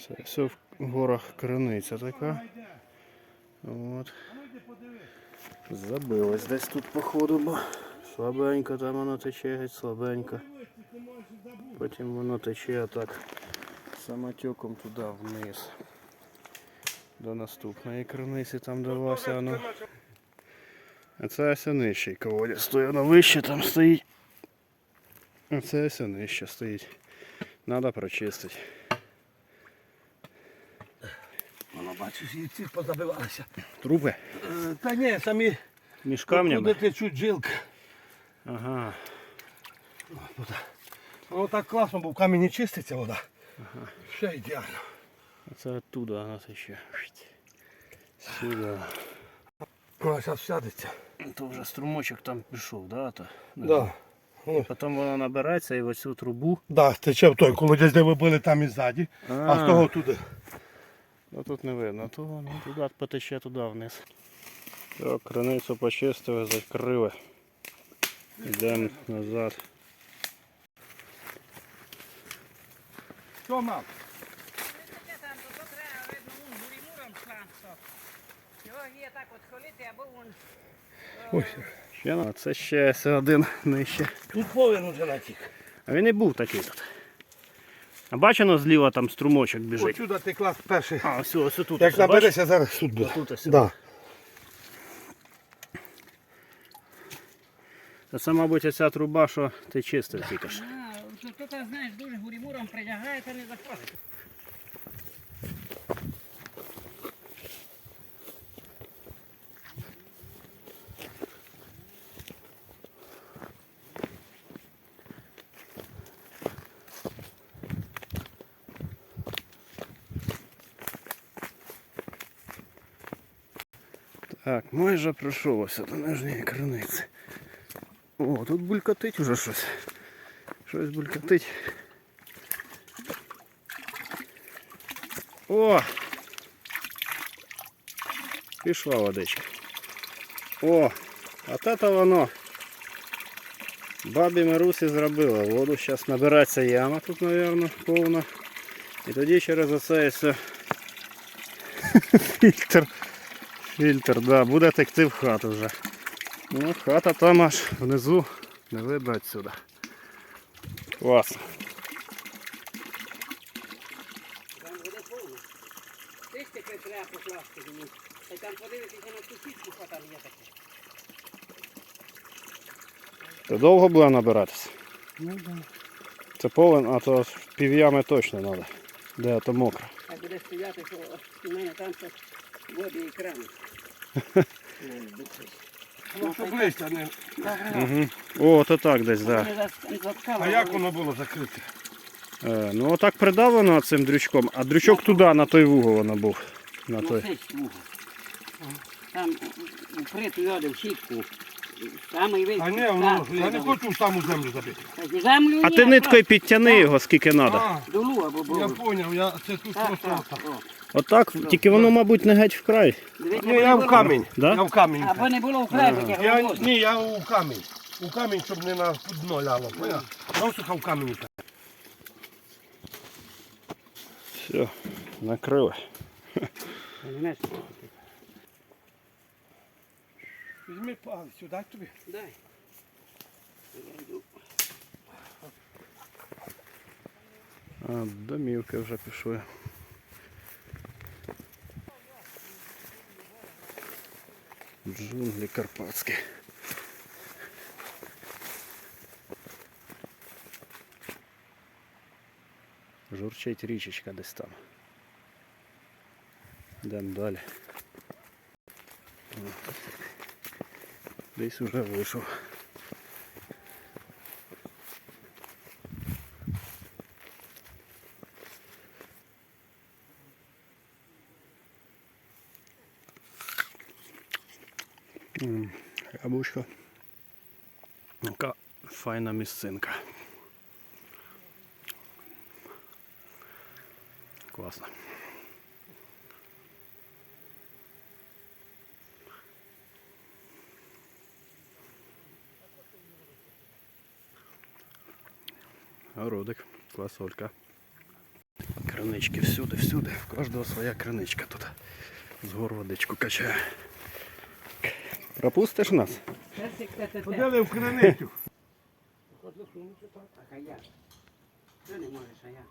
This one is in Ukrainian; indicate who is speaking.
Speaker 1: Це все в горах криниця така. От. Забилось десь тут походу, бо слабенько там воно тече, геть слабенько. Потім воно тече так самотеком туди вниз. До наступної криниці там де Вася воно. А це ось нижчий колодязь. Стоїть воно вище там стоїть. А це ось нижче стоїть. Надо прочистити.
Speaker 2: Воно бачиш, і ці позабивалися.
Speaker 1: Трупи
Speaker 2: Е, Та ні, самі
Speaker 1: між камнями.
Speaker 2: течуть жилки.
Speaker 1: Ага.
Speaker 2: Воно так класно, бо в камені чиститься вода. Все ідеально.
Speaker 1: Це оттуда вона тече. Сюди.
Speaker 2: Вона зараз сядеться.
Speaker 1: То вже струмочок там пішов, да? То?
Speaker 2: Да.
Speaker 1: Потім воно набереться і в оцю трубу.
Speaker 2: Да, тече в той колодязь, де ви були там і ззаді, а з того туди.
Speaker 1: Ну тут не видно, то воно туди потече туди вниз. Так, криницю почистили, закрили. Йдемо назад.
Speaker 2: Що,
Speaker 3: вон
Speaker 2: Ось.
Speaker 1: Ще на це ще один нижче.
Speaker 2: Тут повинен уже натік.
Speaker 1: А він і був такий тут. А бачено зліва там струмочок біжить.
Speaker 2: Сюди ти клас перший.
Speaker 1: А, все, ось тут.
Speaker 2: Як
Speaker 1: ось,
Speaker 2: зараз тут буде.
Speaker 1: Тут ось.
Speaker 2: Да.
Speaker 1: бачиш? Це, мабуть, оця труба, що ти чистив тільки ж.
Speaker 3: А, що тут, знаєш, дуже гурімуром прилягає, та не заходить.
Speaker 1: Так, майже пройшов ось до нижньої криниці. О, тут булькотить уже щось. Щось булькотить. О! Пішла водичка. О! От це воно. Бабі Марусі зробила. Воду зараз набирається яма тут, мабуть, повна. І тоді через оце все фільтр. Фільтр, да, буде текти в хату вже. Ну, хата там аж внизу, не видно відсюди. Класно.
Speaker 3: Там буде повно. Ти ж тепер треба покласти мені. Та там подивитися на ту сітку, що там є таке.
Speaker 1: Це довго буде набиратися?
Speaker 2: Ну, да.
Speaker 1: Це повен, а то пів'ями точно треба. Де то мокро.
Speaker 3: А буде стояти, що у мене там це води і крани.
Speaker 2: Ну, щоб листя не...
Speaker 1: Угу. О, то так десь, так. Да.
Speaker 2: А як воно було закрите?
Speaker 1: Е, ну отак придавлено цим дрючком, а дрючок туди, на той вугол воно був. На той.
Speaker 3: Там укритий йоди в сітку. Самий весь.
Speaker 2: А воно, я не хочу в саму землю забити.
Speaker 3: Землю
Speaker 1: А
Speaker 3: ні,
Speaker 1: ти ниткою підтяни його скільки треба.
Speaker 2: А,
Speaker 3: Долу або
Speaker 2: я зрозумів, я це тут
Speaker 3: Так,
Speaker 2: просто
Speaker 3: так,
Speaker 2: отак.
Speaker 3: о.
Speaker 1: Отак, тільки воно, мабуть, не геть вкрай.
Speaker 2: Ні, я в камінь.
Speaker 1: Да?
Speaker 2: Я в камінь.
Speaker 3: Аби не було вкрай, таке
Speaker 2: Я, ні, я у камінь. У камінь, щоб не на дно ляло. поняв? Просто в камінь.
Speaker 1: Все, накрили.
Speaker 3: Знаєш,
Speaker 2: Візьми палець, дай тобі.
Speaker 3: Дай. Я.
Speaker 1: А, домівки вже пішли. Джунглі карпатські. Журчить річечка десь там. Йдемо далі. О. Десь уже вийшов. М, Яблучко. Яка файна місцинка. Класно. Городик, квасолька. Кринички всюди, всюди. В кожного своя криничка тут. З гор водичку качає. Пропустиш нас?
Speaker 3: Подали.
Speaker 2: Ходили в криницю.
Speaker 3: Так, а я? Ти не можеш, а я.